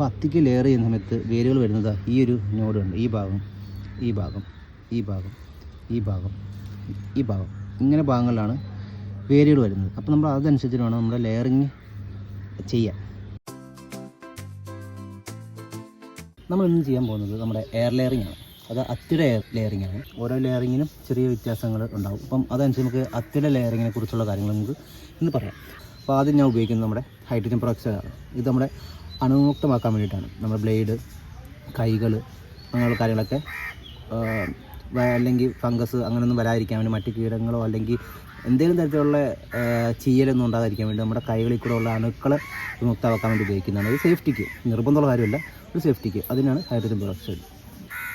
അപ്പോൾ അത്തിക്ക് ലെയർ ചെയ്യുന്ന സമയത്ത് വേരുകൾ വരുന്നത് ഈ ഒരു നോഡുണ്ട് ഈ ഭാഗം ഈ ഭാഗം ഈ ഭാഗം ഈ ഭാഗം ഈ ഭാഗം. ഇങ്ങനെ ഭാഗങ്ങളിലാണ് വേരുകൾ വരുന്നത്. അപ്പോൾ നമ്മൾ അതനുസരിച്ച് വേണം നമ്മുടെ ലെയറിങ് ചെയ്യാൻ. നമ്മൾ ഇന്ന് ചെയ്യാൻ പോകുന്നത് നമ്മുടെ എയർ ലെയറിംഗ് ആണ്. അത് അത്തിയുടെ എയർ ലെയറിംഗ് ആണ്. ഓരോ ലെയറിങ്ങിനും ചെറിയ വ്യത്യാസങ്ങൾ ഉണ്ടാകും അപ്പം അതനുസരിച്ച് നമുക്ക് അത്തിയുടെ ലെയറിങ്ങിനെ കുറിച്ചുള്ള കാര്യങ്ങൾ നമുക്ക് ഇന്ന് പറയാം. അപ്പോൾ ആദ്യം ഞാൻ ഉപയോഗിക്കുന്നത് നമ്മുടെ ഹൈഡ്രജൻ പെറോക്സൈഡ് ആണ്. ഇത് നമ്മുടെ അണുമുക്തമാക്കാൻ വേണ്ടിയിട്ടാണ്. നമ്മുടെ ബ്ലേഡ് കൈകൾ അങ്ങനെയുള്ള കാര്യങ്ങളൊക്കെ അല്ലെങ്കിൽ ഫംഗസ് അങ്ങനെയൊന്നും വരാതിരിക്കാൻ വേണ്ടി മറ്റു കീടങ്ങളോ അല്ലെങ്കിൽ എന്തെങ്കിലും തരത്തിലുള്ള ചീയലൊന്നും ഉണ്ടാകാതിരിക്കാൻ വേണ്ടി നമ്മുടെ കൈകളിൽ കൂടെ ഉള്ള അണുക്കളെ മുക്തമാക്കാൻ വേണ്ടി ഉപയോഗിക്കുന്നതാണ്. ഒരു സേഫ്റ്റിക്ക് നിർബന്ധമുള്ള കാര്യമല്ല ഒരു സേഫ്റ്റിക്ക്. അതിനാണ് ഹൈഡ്രജൻ പെറോക്സൈഡ്.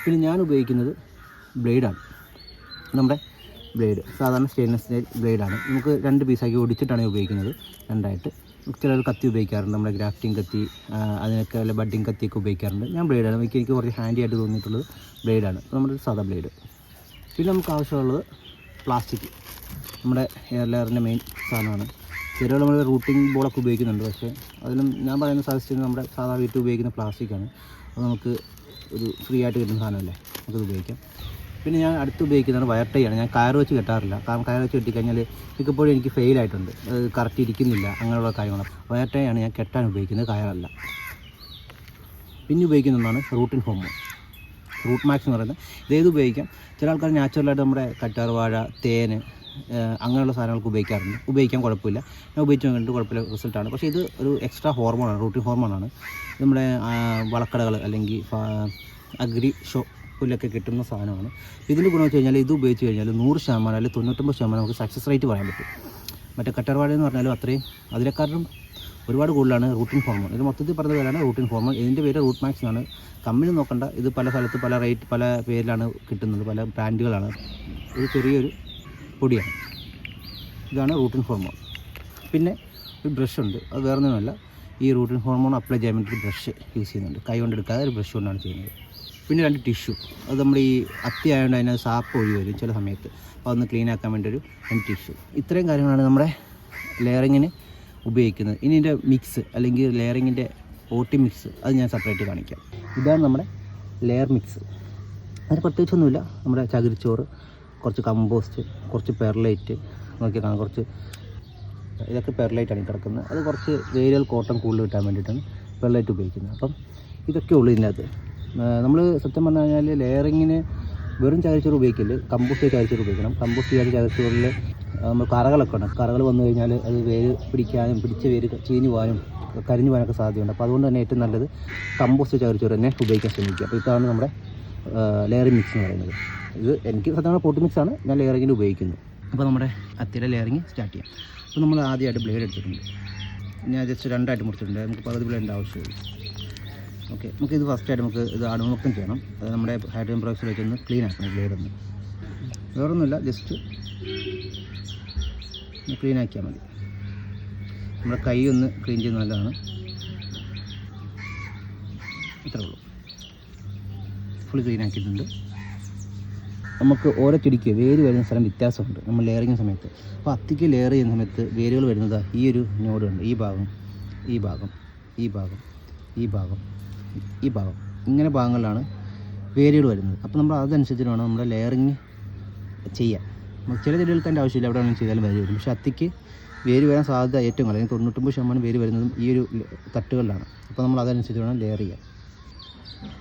പിന്നെ ഞാൻ ഉപയോഗിക്കുന്നത് ബ്ലേഡാണ്. നമ്മുടെ ബ്ലേഡ് സാധാരണ സ്റ്റെയിൻലെസ് സ്റ്റീൽ ബ്ലേഡാണ്. നമുക്ക് രണ്ട് പീസാക്കി ഒടിച്ചിട്ടാണ് ഉപയോഗിക്കുന്നത് രണ്ടായിട്ട്. ചിലർ കത്തി ഉപയോഗിക്കാറുണ്ട്. നമ്മുടെ ഗ്രാഫ്റ്റിംഗ് കത്തി അതിനൊക്കെ വല്ല ബഡ്ഡിങ് കത്തിയൊക്കെ ഉപയോഗിക്കാറുണ്ട്. ഞാൻ ബ്ലേഡാണ് എനിക്ക് എനിക്ക് കുറച്ച് ഹാൻഡി ആയിട്ട് തോന്നിയിട്ടുള്ളത് ബ്ലേഡാണ് നമ്മുടെ സാധാ ബ്ലേഡ് പിന്നെ നമുക്ക് ആവശ്യമുള്ളത് പ്ലാസ്റ്റിക് നമ്മുടെ എയർ ലെയറിന്റെ മെയിൻ സാധനമാണ് ചെറുകൾ നമ്മൾ റൂട്ടിംഗ് ബോളൊക്കെ ഉപയോഗിക്കുന്നുണ്ട്. പക്ഷേ അതിലും ഞാൻ പറയുന്ന സജസ്റ്റ് നമ്മുടെ സാധാ വീട്ടിൽ ഉപയോഗിക്കുന്ന പ്ലാസ്റ്റിക്കാണ് അത് നമുക്ക് ഒരു ഫ്രീ ആയിട്ട് കിട്ടുന്ന സാധനമല്ലേ? നമുക്കത് ഉപയോഗിക്കാം. പിന്നെ ഞാൻ അടുത്ത് ഉപയോഗിക്കുന്നത് വയർ ടൈ ആണ്. ഞാൻ കയർ വെച്ച് കെട്ടാറില്ല. കാരണം കയർ വെച്ച് കെട്ടിക്കഴിഞ്ഞാൽ മിക്കപ്പോഴും എനിക്ക് ഫെയിൽ ആയിട്ടുണ്ട്. കറക്റ്റ് ഇരിക്കുന്നില്ല. അങ്ങനെയുള്ള കാര്യങ്ങൾ വയർ ടൈ ആണ് ഞാൻ കെട്ടാൻ ഉപയോഗിക്കുന്നത്. കയറല്ല. പിന്നെ ഉപയോഗിക്കുന്ന ഒന്നാണ് റൂട്ടിൻ ഹോമോൺ റൂട്ട് മാക്സ് എന്ന് പറയുന്നത്. ഇതേത് ഉപയോഗിക്കാം? ചില ആൾക്കാർ നാച്ചുറലായിട്ട് നമ്മുടെ കറ്റാർ വാഴ തേന് അങ്ങനെയുള്ള സാധനങ്ങൾക്ക് ഉപയോഗിക്കാറുണ്ട്. ഉപയോഗിക്കാൻ കുഴപ്പമില്ല. ഞാൻ ഉപയോഗിച്ച് കണ്ടിട്ട് കുഴപ്പമില്ല. റിസൾട്ടാണ് പക്ഷേ ഇത് ഒരു എക്സ്ട്രാ ഹോർമോണാണ് റൂട്ടിൻ ഹോർമോണാണ് നമ്മുടെ വളക്കടകൾ അല്ലെങ്കിൽ അഗ്രി ഷോ പുല്ലൊക്കെ കിട്ടുന്ന സാധനമാണ്. ഇതിന്റെ ഗുണം വെച്ച് കഴിഞ്ഞാൽ ഇത് ഉപയോഗിച്ച് കഴിഞ്ഞാൽ നൂറ് ശതമാനം അല്ലെങ്കിൽ തൊണ്ണൂറ്റൊമ്പത് ശതമാനം നമുക്ക് സക്സസ് റേറ്റ് പറയാൻ പറ്റും. മറ്റേ കട്ടർവാഴ എന്ന് പറഞ്ഞാലും അത്രയും അതിനെക്കാട്ടും ഒരുപാട് കൂടുതലാണ് റൂട്ടിൻ ഹോർമോൺ ഇത് മൊത്തത്തിൽ പറഞ്ഞ പേരാണ് റൂട്ടിൻ ഹോർമോൺ ഇതിന്റെ പേര് റൂട്ട് മാക്സ് എന്നാണ്. കമ്പനി നോക്കണ്ട ഇത് പല സ്ഥലത്ത് പല റേറ്റ് പല പേരിലാണ് കിട്ടുന്നത് പല ബ്രാൻഡുകളാണ് ഇത് ചെറിയൊരു പൊടിയാണ്. ഇതാണ് റൂട്ടിൻ ഹോർമോൺ പിന്നെ ഒരു ബ്രഷ് ഉണ്ട്. അത് വേറെ ഒന്നുമല്ല ഈ റൂട്ടിൻ ഹോർമോൺ അപ്ലൈ ചെയ്യാൻ വേണ്ടി ബ്രഷ് യൂസ് ചെയ്യുന്നുണ്ട്. കൈ കൊണ്ടെടുക്കാതെ ഒരു ബ്രഷ് കൊണ്ടാണ് ചെയ്യുന്നത്. പിന്നെ രണ്ട് ടിഷ്യു. അത് നമ്മൾ ഈ അത്തി ആയതുകൊണ്ട് അതിനകത്ത് സാപ്പ് ഒഴി വരും ചില സമയത്ത്. അപ്പോൾ അതൊന്ന് ക്ലീൻ ആക്കാൻ വേണ്ടി ഒരു രണ്ട് ടിഷ്യൂ. ഇത്രയും കാര്യങ്ങളാണ് നമ്മുടെ ലെയറിങ്ങിന് ഉപയോഗിക്കുന്നത്. ഇനി ഇതിന്റെ മിക്സ് അല്ലെങ്കിൽ ലെയറിങ്ങിന്റെ ഓട്ടി മിക്സ് അത് ഞാൻ സെപ്പറേറ്റ് കാണിക്കാം. ഇതാണ് നമ്മുടെ ലെയർ മിക്സ് അതിന് പ്രത്യേകിച്ചൊന്നുമില്ല. നമ്മുടെ ചകിരിച്ചോറ് കുറച്ച് കമ്പോസ്റ്റ് കുറച്ച് പെർലൈറ്റ് നോക്കിയാൽ കാണാം. കുറച്ച് ഇതൊക്കെ പെർലൈറ്റാണ് കിടക്കുന്നത്. അത് കുറച്ച് വേരിയൽ കോട്ടൺ കൂടുതൽ കിട്ടാൻ വേണ്ടിയിട്ടാണ് പെർലൈറ്റ് ഉപയോഗിക്കുന്നത്. അപ്പം ഇതൊക്കെ ഉള്ളൂ ഇതിനകത്ത്. നമ്മൾ സത്യം പറഞ്ഞു കഴിഞ്ഞാൽ ലെയറിങ്ങിന് വെറും ചകിരിച്ചോറ് ഉപയോഗിക്കില്ല കമ്പോസ്റ്റ് ചകിരിച്ചോറ് ഉപയോഗിക്കണം. കമ്പോസ്റ്റ് ചെയ്യാത്ത ചകിരിച്ചോറിൽ നമ്മൾ കറകളൊക്കെ ഉണ്ട്. കറകൾ വന്നു കഴിഞ്ഞാൽ അത് വേര് പിടിക്കാനും പിടിച്ച വേര് ചീഞ്ഞു പോകാനും കരിഞ്ഞു പോകാനൊക്കെ സാധ്യതയുണ്ട്. അപ്പോൾ അതുകൊണ്ട് തന്നെ ഏറ്റവും നല്ലത് കമ്പോസ്റ്റ് ചകിരിച്ചോറ് തന്നെ ഉപയോഗിക്കാൻ ശ്രമിക്കുക. അപ്പോൾ ഇതാണ് നമ്മുടെ ലെയറിംഗ് മിക്സ് എന്ന് പറയുന്നത്. ഇത് എനിക്ക് സാധാരണ പോട്ട് മിക്സ് ആണ് ഞാൻ ലെയറിങ്ങിന് ഉപയോഗിക്കുന്നു. അപ്പോൾ നമ്മുടെ അത്തിയുടെ ലെയറിങ് സ്റ്റാർട്ട് ചെയ്യാം. അപ്പോൾ നമ്മൾ ആദ്യമായിട്ട് ബ്ലേഡ് എടുത്തിട്ടുണ്ട്. ഞാൻ ജസ്റ്റ് രണ്ടായിട്ട് മുറിച്ചിട്ടുണ്ട്. നമുക്ക് പകുതി ബ്ലേഡിന്റെ ആവശ്യമുള്ളൂ. ഓക്കെ നമുക്ക് ഇത് ഫസ്റ്റ് ആയിട്ട് നമുക്ക് ഇത് അണുമുക്തം ചെയ്യണം. അത് നമ്മുടെ ഹൈഡ്രോജൻ പെറോക്സൈഡ് വെച്ചൊന്ന് ക്ലീൻ ആക്കണം ബ്ലേഡ് ഒന്ന് വേറൊന്നുമില്ല ജസ്റ്റ് ക്ലീൻ ആക്കിയാൽ മതി. നമ്മുടെ കൈ ഒന്ന് ക്ലീൻ ചെയ്യുന്നത് നല്ലതാണ്. ഇത്രേ ഉള്ളൂ. ഫുൾ ക്ലീൻ ആക്കിയിട്ടുണ്ട്. നമുക്ക് ഓരോ ചെടിക്ക് വേര് വരുന്ന സ്ഥലം വ്യത്യാസമുണ്ട്. നമ്മൾ ലെയറിങ് സമയത്ത്. അപ്പോൾ അത്തിക്ക് ലെയർ ചെയ്യുന്ന സമയത്ത് വേരുകൾ വരുന്നത് ഈ ഒരു നോഡുണ്ട് ഈ ഭാഗം ഈ ഭാഗം ഈ ഭാഗം ഈ ഭാഗം. ഈ ഭാഗം. ഇങ്ങനെ ഭാഗങ്ങളിലാണ് വേരുകൾ വരുന്നത്. അപ്പോൾ നമ്മൾ അതനുസരിച്ചിട്ട് വേണം നമ്മുടെ ലെയറിങ് ചെയ്യാൻ. ചില ചെടികൾക്ക് അതിന്റെ ആവശ്യമില്ല. എവിടെ വേണമെങ്കിലും ചെയ്താലും വേര് വരും. പക്ഷേ അത്തിക്ക് വേര് വരാൻ സാധ്യത ഏറ്റവും കൂടുതൽ. തൊണ്ണൂറ്റൊമ്പത് ശതമാനം വേര് വരുന്നതും ഈ ഒരു തട്ടുകളിലാണ്. അപ്പോൾ നമ്മൾ അതനുസരിച്ച് വേണം ലെയർ ചെയ്യാൻ.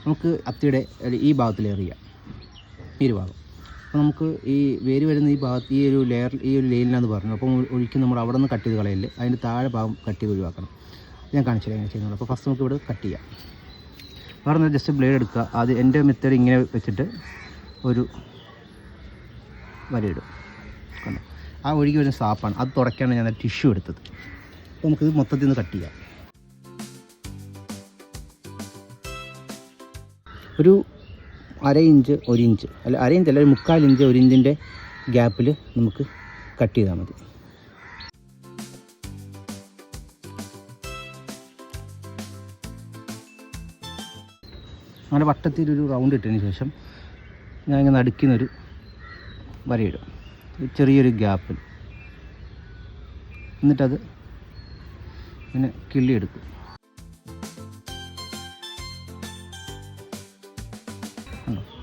നമുക്ക് അത്തിയുടെ ഈ ഭാഗത്ത് ലെയർ ചെയ്യാം. ഈ ഒരു ഭാഗം. അപ്പോൾ നമുക്ക് ഈ വേര് വരുന്ന ഈ ഭാഗത്ത് ഈ ഒരു ലെയർ ഈ ഒരു ലെയിലിനാന്ന് പറഞ്ഞു അപ്പോൾ ഒഴിക്കും നമ്മൾ അവിടെ നിന്ന് കട്ട് ചെയ്ത് കളയല്ലേ അതിന്റെ താഴെ ഭാഗം കട്ട് ചെയ്ത് ഒഴിവാക്കണം. ഞാൻ കാണിച്ചില്ല എങ്ങനെ ചെയ്യുന്നുള്ളൂ അപ്പോൾ ഫസ്റ്റ് നമുക്ക് ഇവിടെ കട്ട് ചെയ്യാം. ഒന്ന് ജസ്റ്റ് ബ്ലേഡ് എടുക്കുക. അത് എന്റെ മെത്തേഡ് ഇങ്ങനെ വെച്ചിട്ട് ഒരു വരയിടും. കണ്ടോ? ആ ഒഴുകി വരുന്ന സാപ്പാണ്. അത് തുടയ്ക്കാണ് ഞാൻ ടിഷ്യൂ എടുത്തത്. അപ്പോൾ നമുക്കിത് മൊത്തത്തിൽ നിന്ന് കട്ട് ചെയ്യാം. ഒരു അര ഇഞ്ച് ഒരു ഇഞ്ച് അല്ല അര ഇഞ്ച് അല്ല ഒരു മുക്കാൽ ഇഞ്ച് ഒരു ഇഞ്ചിന്റെ ഗ്യാപ്പിൽ നമുക്ക് കട്ട് ചെയ്താൽ മതി. അങ്ങനെ വട്ടത്തിൽ ഒരു റൗണ്ട് ഇട്ടതിന് ശേഷം ഞാൻ ഇങ്ങനെ നടുക്കുന്നൊരു വരയിടും ചെറിയൊരു ഗ്യാപ്പിൽ എന്നിട്ടത് ഇങ്ങനെ കിള്ളിയെടുക്കും.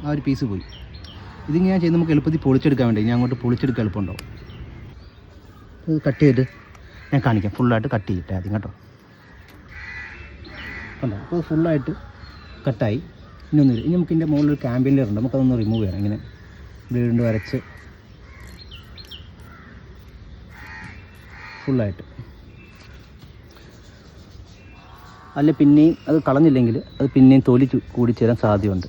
ആ ഒരു പീസ് പോയി. ഇതിങ്ങനെ ഞാൻ ചെയ്ത് നമുക്ക് എളുപ്പത്തിൽ പൊളിച്ചെടുക്കാൻ വേണ്ടി. ഞാൻ അങ്ങോട്ട് പൊളിച്ചെടുക്കാൻ എളുപ്പമുണ്ടാവും. ഇത് കട്ട് ചെയ്ത് ഞാൻ കാണിക്കാം. ഫുള്ളായിട്ട് കട്ട് ചെയ്തിട്ട് ആദ്യം കേട്ടോ ഉണ്ടോ അപ്പോൾ ഫുള്ളായിട്ട് കട്ടായി ഇനി ഒന്നുമില്ല ഇനി നമുക്ക് ഇതിന്റെ മുകളിൽ ഒരു ക്യാമ്പിയൻ ലെയർ ഉണ്ട്. നമുക്കതൊന്ന് റിമൂവ് ചെയ്യണം ഇങ്ങനെ ബ്ലേഡ് വരച്ച് ഫുള്ളായിട്ട് അല്ല പിന്നെയും അത് കളഞ്ഞില്ലെങ്കിൽ അത് പിന്നെയും തൊലി കൂടി ചേരാൻ സാധ്യതയുണ്ട്.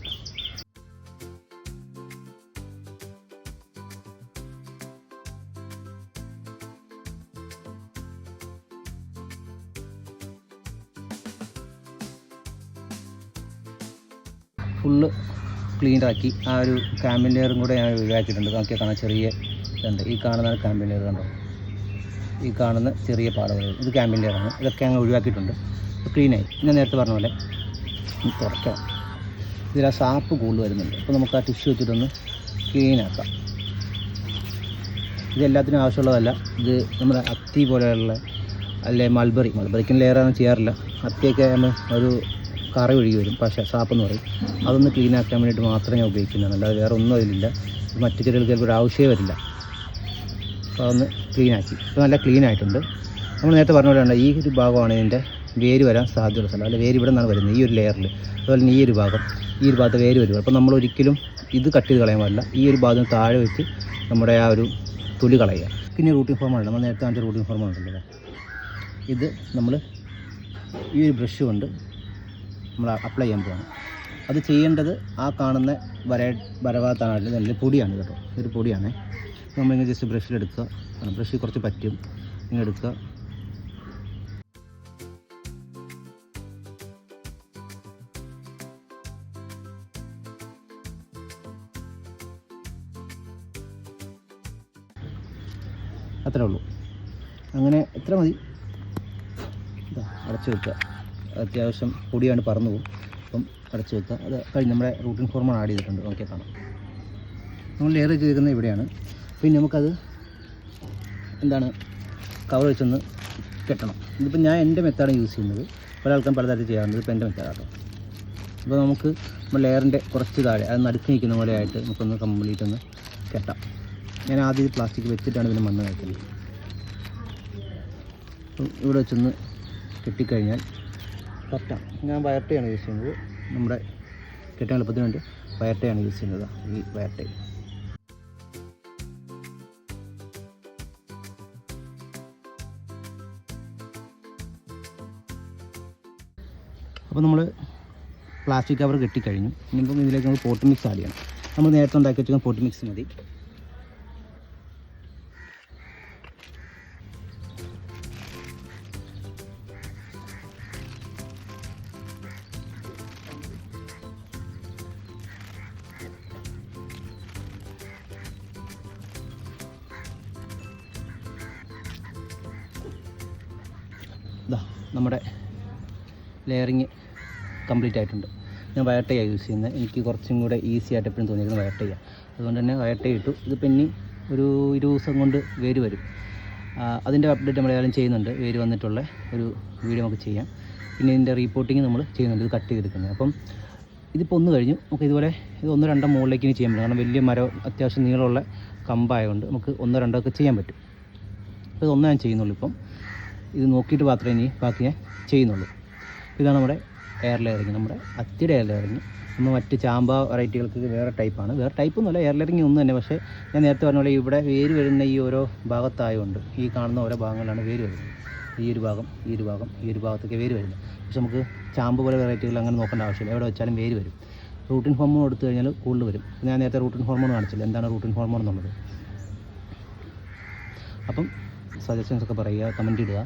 ഫുള്ള് ക്ലീനാക്കി ആ ഒരു ക്യാമ്പിൻ ലെയറും കൂടെ ഞാൻ ഒഴിവാക്കിയിട്ടുണ്ട്. നോക്കിയാൽ കാണാൻ ചെറിയ ഇതുണ്ട്. ഈ കാണുന്നതാണ് ക്യാമ്പിൻ കണ്ടോ? ഈ കാണുന്ന ചെറിയ പാടകൾ ഇത് ക്യാമ്പിൻ ഇതൊക്കെ അങ്ങ് ഒഴിവാക്കിയിട്ടുണ്ട്. ക്ലീനായി ഞാൻ നേരത്തെ പറഞ്ഞ പോലെ തുറക്കാം ഇതിൽ ആ സാപ്പ് കൂടുതൽ വരുന്നുണ്ട്. അപ്പോൾ നമുക്ക് ആ ടിഷ്യൂ വെച്ചിട്ടൊന്ന് ക്ലീനാക്കാം ഇതെല്ലാത്തിനും ആവശ്യമുള്ളതല്ല. ഇത് നമ്മുടെ അത്തി പോലെയുള്ള അല്ലെ മൾബറി മൾബറിക്കും ലെയറാണ് ചെയ്യാറില്ല. അത്തിയൊക്കെ നമ്മൾ ഒരു കറ ഒഴുകി വരും. പക്ഷേ സാപ്പ് എന്ന് പറയും അതൊന്ന് ക്ലീൻ ആക്കാൻ വേണ്ടിയിട്ട് മാത്രമേ ഞാൻ ഉപയോഗിക്കുന്നതാണ്. അല്ലാതെ വേറെ ഒന്നും അതിലില്ല. മറ്റു ചെടികൾക്ക് ചിലപ്പോൾ ഒരു ആവശ്യമേ വരില്ല. അപ്പോൾ അതൊന്ന് ക്ലീൻ ആക്കി. ഇപ്പോൾ നല്ല ക്ലീൻ ആയിട്ടുണ്ട്. നമ്മൾ നേരത്തെ പറഞ്ഞ പോലെയാണ് ഈ ഒരു ഭാഗമാണ് ഇതിന്റെ വേര് വരാൻ സാധ്യതയുള്ള സ്ഥലം. അല്ല വേര് ഇവിടെ നിന്നാണ് വരുന്നത് ഈ ഒരു ലെയറിൽ അതുപോലെ തന്നെ ഈ ഒരു ഭാഗം ഈ ഒരു ഭാഗത്ത് വേര് വരും. അപ്പോൾ നമ്മൾ ഒരിക്കലും ഇത് കട്ട് ചെയ്ത് കളയാൻ പാടില്ല. ഈ ഒരു ഭാഗം താഴെ വെച്ച് നമ്മുടെ ആ ഒരു തുലി കളയുക. പിന്നെ റൂട്ടിംഗ് ഫോമാണ് നമ്മൾ നേരത്തെ കാണിച്ച റൂട്ടിംഗ് ഫോമാണ് ഉണ്ടല്ലോ ഇത് നമ്മൾ ഈ ഒരു ബ്രഷ് കൊണ്ട് നമ്മൾ അപ്ലൈ ചെയ്യാൻ പോകണം അത് ചെയ്യേണ്ടത് ആ കാണുന്ന വര വരവാത്താണ് നല്ല പൊടിയാണ് കേട്ടോ. ഇതൊരു പൊടിയാണ്. നമ്മളിങ്ങനെ ജസ്റ്റ് ബ്രഷിലെടുക്കുക ബ്രഷിൽ കുറച്ച് പറ്റും. ഇങ്ങനെ എടുക്കുക. അത്രേ ഉള്ളൂ. അങ്ങനെ എത്ര മതി? അടച്ചു വെക്കുക. അത്യാവശ്യം കൂടിയാണ് പറന്നു പോകും. അപ്പം അടച്ചു വെക്കുക. അത് കഴിഞ്ഞ് നമ്മുടെ റൂട്ടിൻ ഫോർമൺ ആഡ് ചെയ്തിട്ടുണ്ട്. ഓക്കെ കാണാം. നമ്മൾ ലെയർ ചെയ്തിരിക്കുന്നത് ഇവിടെയാണ്. പിന്നെ നമുക്കത് എന്താണ്? കവർ വെച്ചൊന്ന് കെട്ടണം. ഇതിപ്പോൾ ഞാൻ എന്റെ മെത്തേഡാണ് യൂസ് ചെയ്യുന്നത്. പല ആൾക്കാരും പലതരത്തിൽ ചെയ്യാറുണ്ട്. ഇപ്പോൾ എന്റെ മെത്തേഡാട്ടോ അപ്പോൾ നമുക്ക് നമ്മൾ ലെയറിന്റെ കുറച്ച് താഴെ അത് നടുക്ക് നിൽക്കുന്ന പോലെ ആയിട്ട് നമുക്കൊന്ന് കംപ്ലീറ്റ് ഒന്ന് കെട്ടാം. ഞാൻ ആദ്യം പ്ലാസ്റ്റിക് വെച്ചിട്ടാണ് ഇതിന് മണ്ണ് അപ്പം ഇവിടെ വെച്ചൊന്ന് കെട്ടിക്കഴിഞ്ഞാൽ കറക്റ്റാണ് ഞാൻ വയർട്ടയാണ് യൂസ് ചെയ്യുന്നത്. നമ്മുടെ കെട്ടാൻ എളുപ്പത്തിന് വേണ്ടി വയർട്ടയാണ് യൂസ് ചെയ്യുന്നത്. ഈ വയർട്ട. അപ്പോൾ നമ്മൾ പ്ലാസ്റ്റിക് കവർ കെട്ടിക്കഴിഞ്ഞു. ഇനിയിപ്പം ഇതിലേക്ക് നമ്മൾ പോട്ട് മിക്സ് ആഡ് ചെയ്യണം. നമ്മൾ നേരത്തെ ഉണ്ടാക്കി വെച്ചിരിക്കുന്ന പോട്ട് മിക്സ് മതി. നമ്മുടെ ലെയറിങ് കംപ്ലീറ്റ് ആയിട്ടുണ്ട്. ഞാൻ വയർട്ടയാണ് യൂസ് ചെയ്യുന്നത് എനിക്ക് കുറച്ചും കൂടെ ഈസി ആയിട്ട് എപ്പോഴും തോന്നിയിരിക്കുന്നത് വയർട്ടയാണ് അതുകൊണ്ട് തന്നെ വയർട്ട ഇട്ടു. ഇത് പിന്നെ ഒരു ഇരു ദിവസം കൊണ്ട് വേര് വരും. അതിന്റെ അപ്ഡേറ്റ് നമ്മൾ ഏതായാലും ചെയ്യുന്നുണ്ട്. വേര് വന്നിട്ടുള്ള ഒരു വീഡിയോ നമുക്ക് ചെയ്യാം. പിന്നെ ഇതിന്റെ റീപ്പോർട്ടിങ് നമ്മൾ ചെയ്യുന്നുണ്ട്. ഇത് കട്ട് ചെയ്തെടുക്കുന്നത് അപ്പം ഇതിപ്പോൾ ഒന്ന് കഴിഞ്ഞു. നമുക്ക് ഇതുപോലെ ഇത് ഒന്നോ രണ്ടോ മുകളിലേക്ക് ഇനി ചെയ്യാൻ പറ്റും. കാരണം വലിയ മരം അത്യാവശ്യം നീളമുള്ള കമ്പായതുകൊണ്ട് നമുക്ക് ഒന്നോ രണ്ടോ ഒക്കെ ചെയ്യാൻ പറ്റും. അപ്പോൾ ഇതൊന്നേ ഞാൻ ചെയ്യുന്നുള്ളൂ ഇപ്പം. ഇത് നോക്കിയിട്ട് മാത്രമേ ഇനി ബാക്കി ഞാൻ ചെയ്യുന്നുള്ളൂ. ഇതാണ് നമ്മുടെ എയർ ലെയറിങ് നമ്മുടെ അത്തിയുടെ എയർ ലെയറിങ് നമ്മൾ മറ്റ് ചാമ്പ വെറൈറ്റികൾക്ക് വേറെ ടൈപ്പാണ് വേറെ ടൈപ്പ് ഒന്നുമല്ല എയർ ലെയറിങ് ഒന്നും തന്നെ. പക്ഷേ ഞാൻ നേരത്തെ പറഞ്ഞ പോലെ ഇവിടെ വേര് വരുന്ന ഈ ഓരോ ഭാഗത്തായതുകൊണ്ട് ഈ കാണുന്ന ഓരോ ഭാഗങ്ങളിലാണ് വേര് വരുന്നത്. ഈ ഒരു ഭാഗം ഈ ഒരു ഭാഗം ഈ ഒരു ഭാഗത്തൊക്കെ വേര് വരുന്നത്. പക്ഷെ നമുക്ക് ചാമ്പ് പോലെ വെറൈറ്റികൾ അങ്ങനെ നോക്കേണ്ട ആവശ്യമില്ല. എവിടെ വെച്ചാലും വേര് വരും. റൂട്ടിൻ ഹോർമോൺ എടുത്തു കഴിഞ്ഞാൽ കൂടുതൽ വരും. ഞാൻ നേരത്തെ റൂട്ടിൻ ഹോർമോൺ കാണിച്ചില്ല? എന്താണ് റൂട്ടിൻ ഹോർമോൺ എന്നുള്ളത്? അപ്പം സജഷൻസ് ഒക്കെ പറയുക കമന്റ് ഇടുക.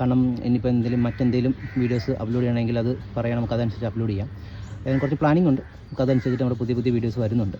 കാരണം ഇനിയിപ്പോൾ എന്തെങ്കിലും മറ്റെന്തെങ്കിലും വീഡിയോസ് അപ്ലോഡ് ചെയ്യണമെങ്കിൽ അത് പറയാം നമുക്ക് അതനുസരിച്ച് അപ്ലോഡ് ചെയ്യാം. അതിന് കുറച്ച് പ്ലാനിംഗ് ഉണ്ട്. നമുക്ക് അതനുസരിച്ചിട്ട് നമ്മുടെ പുതിയ പുതിയ വീഡിയോസ് വരുന്നുണ്ട്.